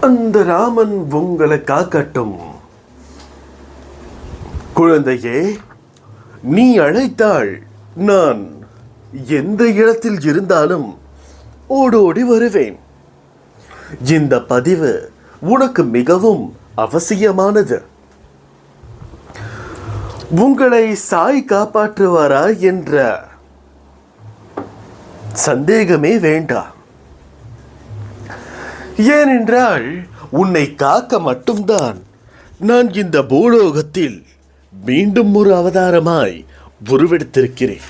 அந்த ராமன் உங்களை காக்கட்டும். குழந்தையே நீ அழைத்தாள் நான் எந்த இடத்தில் இருந்தாலும் ஓடோடி வருவேன். இந்த பதிவு உனக்கு மிகவும் அவசியமானது. உங்களை சாய் காப்பாற்றுவாரா என்ற சந்தேகமே வேண்டாம். ஏனென்றால் உன்னை காக்க மட்டும்தான். நான் இந்த பூலோகத்தில் மீண்டும் ஒரு அவதாரமாய் உருவெடுத்திருக்கிறேன்.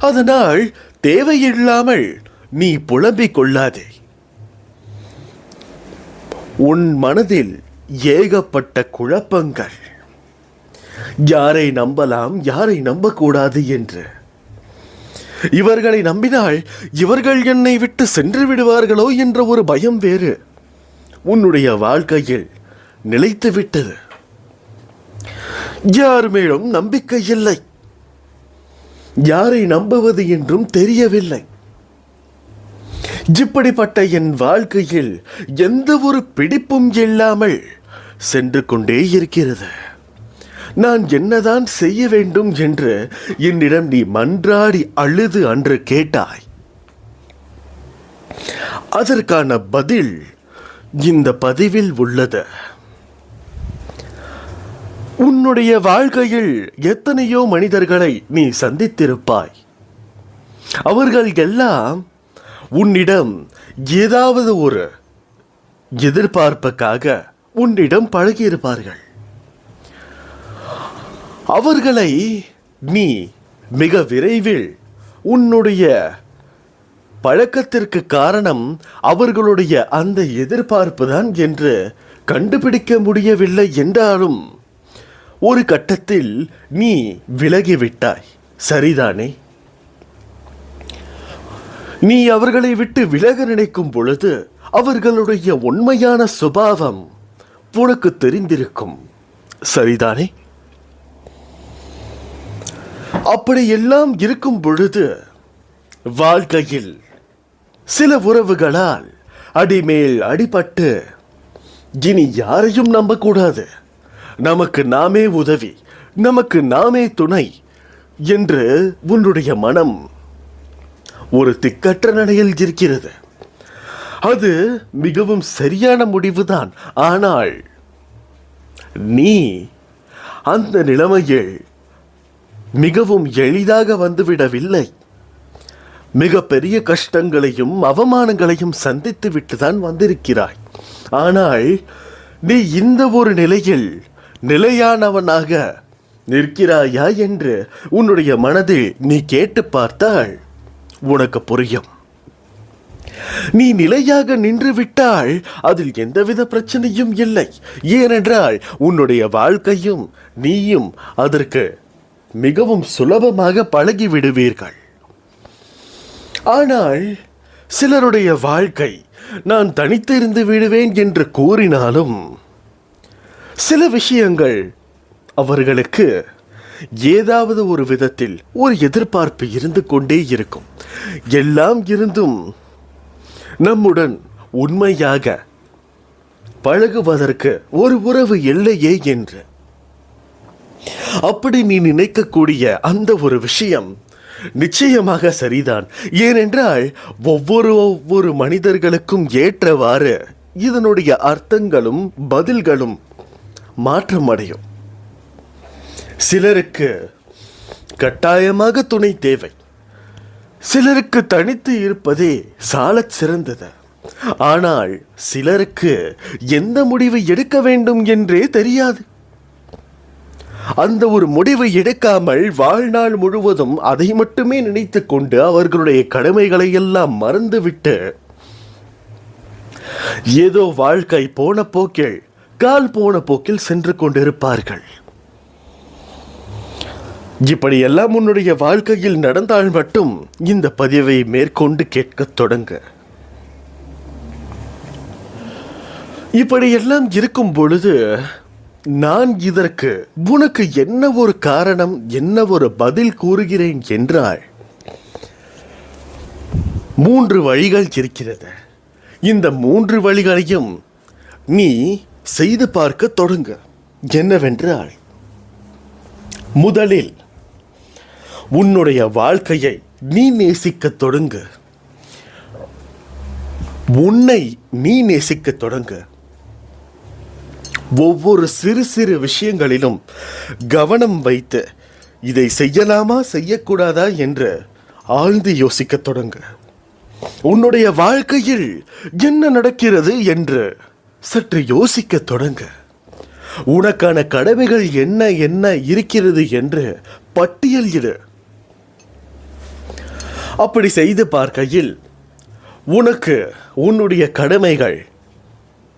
அதனால் தேவையில்லாமல் நீ புலம்பிக் கொள்ளாதே. உன் மனதில் ஏகப்பட்ட குழப்பங்கள். யாரை நம்பலாம் யாரை நம்பக்கூடாது என்று. இவர்களை நம்பினால் இவர்கள் என்னை விட்டு சென்று விடுவார்களோ என்ற ஒரு பயம் வேறு. உன்னுடைய வாழ்க்கையில் நிலைத்து விட்டது. யார் மேலும் நம்பிக்கை இல்லை. யாரை நம்புவது என்றும் தெரியவில்லை. இப்படிப்பட்ட என் வாழ்க்கையில் எந்த ஒரு பிடிப்பும் இல்லாமல் சென்று கொண்டே இருக்கிறது. நான் என்னதான் செய்ய வேண்டும் என்று என்னிடம் நீ மன்றாடி அழுது அன்று கேட்டாய். அதற்கான பதில் இந்த பதிவில் உள்ளது. உன்னுடைய வாழ்க்கையில் எத்தனையோ மனிதர்களை நீ சந்தித்திருப்பாய். அவர்கள் எல்லாம் உன்னிடம் ஏதாவது ஒரு எதிர்பார்ப்புக்காக உன்னிடம் பழகியிருப்பார்கள். அவர்களை நீ மிக விரைவில் உன்னுடைய பழக்கத்திற்கு காரணம் அவர்களுடைய அந்த எதிர்பார்ப்பு தான் என்று கண்டுபிடிக்க முடியவில்லை என்றாலும் ஒரு கட்டத்தில் நீ விலகிவிட்டாய். சரிதானே? நீ அவர்களை விட்டு விலக நினைக்கும் பொழுது அவர்களுடைய உண்மையான சுபாவம் உனக்கு தெரிந்திருக்கும். சரிதானே? அப்படி எல்லாம் இருக்கும் பொழுது வாழ்க்கையில் சில உறவுகளால் அடிமேல் அடிபட்டு இனி யாரையும் நம்பக்கூடாது. நமக்கு நாமே உதவி நமக்கு நாமே துணை என்று உன்னுடைய மனம் ஒரு திக்கற்ற நிலையில் இருக்கிறது. அது மிகவும் சரியான முடிவுதான். ஆனால் நீ அந்த நிலைமையில் மிகவும் எளிதாக வந்துவிடவில்லை. மிக பெரிய கஷ்டங்களையும் அவமானங்களையும் சந்தித்து விட்டுதான் வந்திருக்கிறாய். ஆனால் நீ இந்த ஒரு நிலையில் நிலையானவனாக நிற்கிறாயா என்று உன்னுடைய மனதில் நீ கேட்டு பார்த்தால் உனக்கு புரியும். நீ நிலையாக நின்று விட்டால் அதில் எந்தவித பிரச்சனையும் இல்லை. ஏனென்றால் உன்னுடைய வாழ்க்கையும் நீயும் அதற்கு மிகவும் சுலபமாக பழகி விடுவீர்கள். ஆனால் சிலருடைய வாழ்க்கை நான் தனித்திருந்து விடுவேன் என்று கூறினாலும் சில விஷயங்கள் அவர்களுக்கு ஏதாவது ஒரு விதத்தில் ஒரு எதிர்பார்ப்பு இருந்து கொண்டே இருக்கும். எல்லாம் இருந்தும் நம்முடன் உண்மையாக பழகுவதற்கு ஒரு உறவு இல்லையே என்று. அப்படி நீ நினைக்கக்கூடிய அந்த ஒரு விஷயம் நிச்சயமாக சரிதான். ஏனென்றால் ஒவ்வொரு ஒவ்வொரு மனிதர்களுக்கும் ஏற்றவாறு இதனுடைய அர்த்தங்களும் பதில்களும் மாற்றமடையும். சிலருக்கு கட்டாயமாக துணை தேவை. சிலருக்கு தனித்து இருப்பதே சாலச் சிறந்தது. ஆனால் சிலருக்கு எந்த முடிவை எடுக்க வேண்டும் என்றே தெரியாது. அந்த ஒரு முடிவை எடுக்காமல் வாழ்நாள் முழுவதும் அதை மட்டுமே நினைத்து கொண்டு அவர்களுடைய கடமைகளை எல்லாம் மறந்துவிட்டு ஏதோ வாழ்க்கை போன போக்கில் கால் போன போக்கில் சென்று கொண்டிருப்பார்கள். இப்படி எல்லாம் உன்னுடைய வாழ்க்கையில் நடந்தால் மட்டும் இந்த பதிவை மேற்கொண்டு கேட்கத் தொடங்க. இப்படி எல்லாம் இருக்கும் பொழுது நான் இதற்கு உனக்கு என்ன ஒரு காரணம் என்ன ஒரு பதில் கூறுகிறேன் என்றால் மூன்று வழிகள் இருக்கிறது. இந்த மூன்று வழிகளையும் நீ செய்து பார்க்க தொடங்க. என்னவென்றால் முதலில் உன்னுடைய வாழ்க்கையை நீ நேசிக்கத் தொடங்கு. உன்னை நீ நேசிக்கத் தொடங்கு. ஒவ்வொரு சிறு சிறு விஷயங்களிலும் கவனம் வைத்து இதை செய்யலாமா செய்யக்கூடாதா என்று ஆழ்ந்து யோசிக்கத் தொடங்க. உன்னுடைய வாழ்க்கையில் என்ன நடக்கிறது என்று சற்று யோசிக்கத் தொடங்கு. உனக்கான கடமைகள் என்ன என்ன இருக்கிறது என்று பட்டியல் இடு. அப்படி செய்து பார்க்கையில் உனக்கு உன்னுடைய கடமைகள்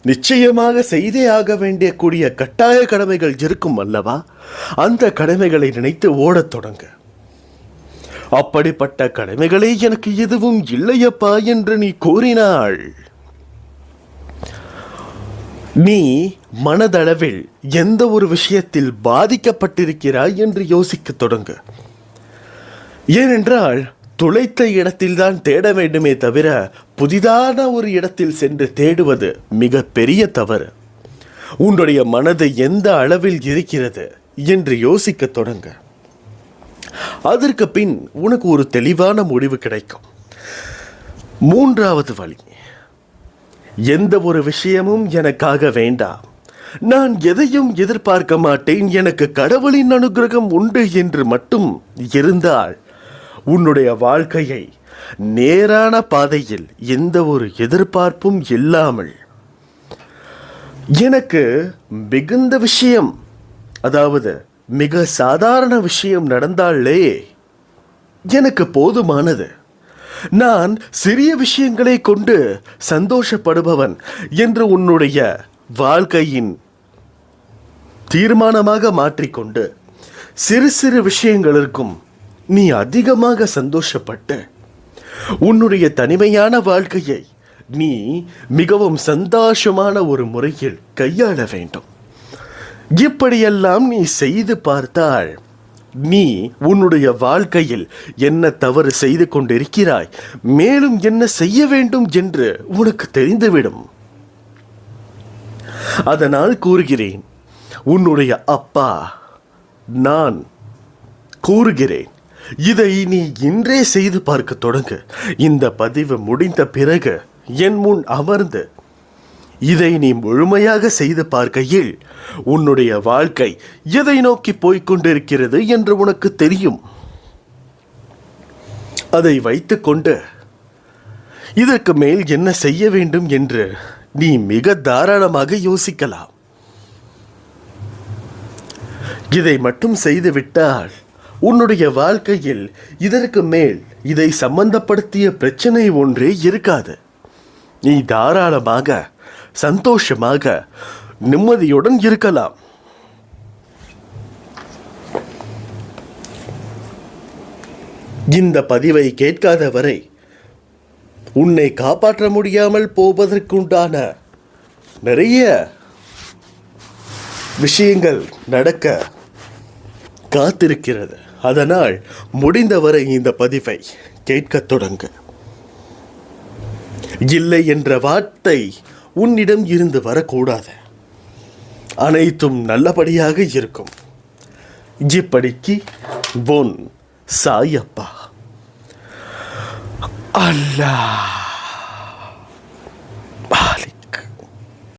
நிச்சயமாக செய்தே ஆக வேண்டிய கூடிய கட்டாய கடமைகள் இருக்கும் அல்லவா? அந்த கடமைகளை நினைத்து ஓடத் தொடங்கு. அப்படிப்பட்ட கடமைகளே எனக்கு எதுவும் இல்லையப்பா என்று நீ கூறினாள். நீ மனதளவில் எந்த ஒரு விஷயத்தில் பாதிக்கப்பட்டிருக்கிறாய் என்று யோசிக்கத் தொடங்கு. ஏனென்றால் துளைத்த இடத்தில்தான் தேட வேண்டுமே தவிர புதிதான ஒரு இடத்தில் சென்று தேடுவது மிக பெரிய தவறு. உன்னுடைய மனது எந்த அளவில் இருக்கிறது என்று யோசிக்கத் தொடங்க. அதற்கு பின் உனக்கு ஒரு தெளிவான முடிவு கிடைக்கும். மூன்றாவது வழி. எந்த ஒரு விஷயமும் எனக்காக வேண்டாம். நான் எதையும் எதிர்பார்க்க மாட்டேன். எனக்கு கடவுளின் அனுகிரகம் உண்டு என்று மட்டும் இருந்தால் உன்னுடைய வாழ்க்கையை நேரான பாதையில் எந்த ஒரு எதிர்பார்ப்பும் இல்லாமல் எனக்கு மிகுந்த விஷயம் அதாவது மிக சாதாரண விஷயம் நடந்தாலே எனக்கு போதுமானது. நான் சிறிய விஷயங்களை கொண்டு சந்தோஷப்படுபவன் என்று உன்னுடைய வாழ்க்கையின் தீர்மானமாக மாற்றிக்கொண்டு சிறு சிறு விஷயங்களுக்கும் நீ அதிகமாக சந்தோஷப்பட்டு உன்னுடைய தனிமையான வாழ்க்கையை நீ மிகவும் சந்தோஷமான ஒரு முறையில் கையாள வேண்டும். இப்படியெல்லாம் நீ செய்து பார்த்தால் நீ உன்னுடைய வாழ்க்கையில் என்ன தவறு செய்து கொண்டிருக்கிறாய் மேலும் என்ன செய்ய வேண்டும் என்று உனக்கு தெரிந்துவிடும். அதனால் கூறுகிறேன் உன்னுடைய அப்பா நான் கூறுகிறேன். இதை நீ இன்றே செய்து பார்க்க தொடங்கு. இந்த பதிவு முடிந்த பிறகு என் முன் அமர்ந்து இதை நீ முழுமையாக செய்து பார்க்கையில் உன்னுடைய வாழ்க்கை எதை நோக்கி போய்க் கொண்டிருக்கிறது என்று உனக்கு தெரியும். அதை வைத்துக்கொண்டு இதற்கு மேல் என்ன செய்ய வேண்டும் என்று நீ மிக தாராளமாக யோசிக்கலாம். இதை மட்டும் செய்துவிட்டால் உன்னுடைய வாழ்க்கையில் இதற்கு மேல் இதை சம்பந்தப்படுத்திய பிரச்சனை ஒன்றே இருக்காது. நீ தாராளமாக சந்தோஷமாக நிம்மதியுடன் இருக்கலாம். இந்த பதிவை கேட்காத வரை உன்னை காப்பாற்ற முடியாமல் போவதற்குண்டான நிறைய விஷயங்கள் நடக்க காத்திருக்கிறது. அதனால் முடிந்தவரை இந்த பதிவை கேட்கத் தொடங்கு. இல்லை என்ற வார்த்தை உன்னிடம் இருந்து வரக்கூடாது. அனைத்தும் நல்லபடியாக இருக்கும். இப்படிக்கு பொன் சாயப்பா. அல்லாஹ்.